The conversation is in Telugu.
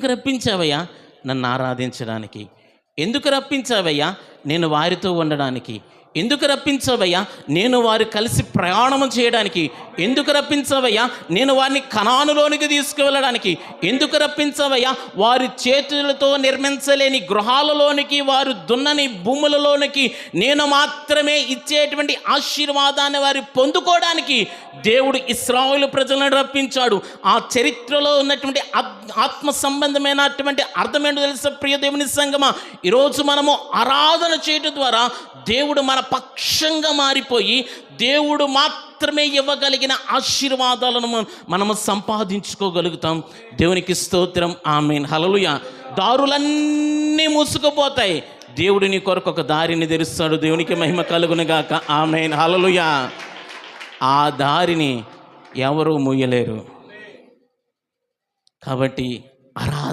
ఎందుకు రప్పించావయ్యా? నన్ను ఆరాధించడానికి. ఎందుకు రప్పించావయ్యా? నేను వారితో ఉండడానికి. ఎందుకు రప్పించావయ్యా? నేను వారు కలిసి ప్రయాణం చేయడానికి. ఎందుకు రప్పించావయ్యా? నేను వారిని కణానులోనికి తీసుకువెళ్ళడానికి. ఎందుకు రప్పించావయ్యా? వారి చేతులతో నిర్మించలేని గృహాలలోనికి వారు దున్నని భూములలోనికి నేను మాత్రమే ఇచ్చేటువంటి ఆశీర్వాదాన్ని వారు పొందుకోవడానికి దేవుడు ఇస్రాయిల్ ప్రజలను రప్పించాడు. ఆ చరిత్రలో ఉన్నటువంటి ఆత్మ సంబంధమైనటువంటి అర్థమేంటో తెలుసా? ప్రియ దేవుని సంగమ? ఈరోజు మనము ఆరాధన చేయటం ద్వారా దేవుడు మన పక్షంగా మారిపోయి దేవుడు మాత్రమే ఇవ్వగలిగిన ఆశీర్వాదాలను మనం- మనము సంపాదించుకోగలుగుతాం. దేవునికి స్తోత్రం. ఆమెన్. హలలుయ దారులన్నీ మూసుకుపోతాయి. దేవుడు నీ కొరకు ఒక దారిని తెరుస్తాడు. దేవునికి మహిమ కలుగునుగాక ఆమెన్. హలలుయ ఆ దారిని ఎవరూ మూయలేరు. కాబట్టి అరా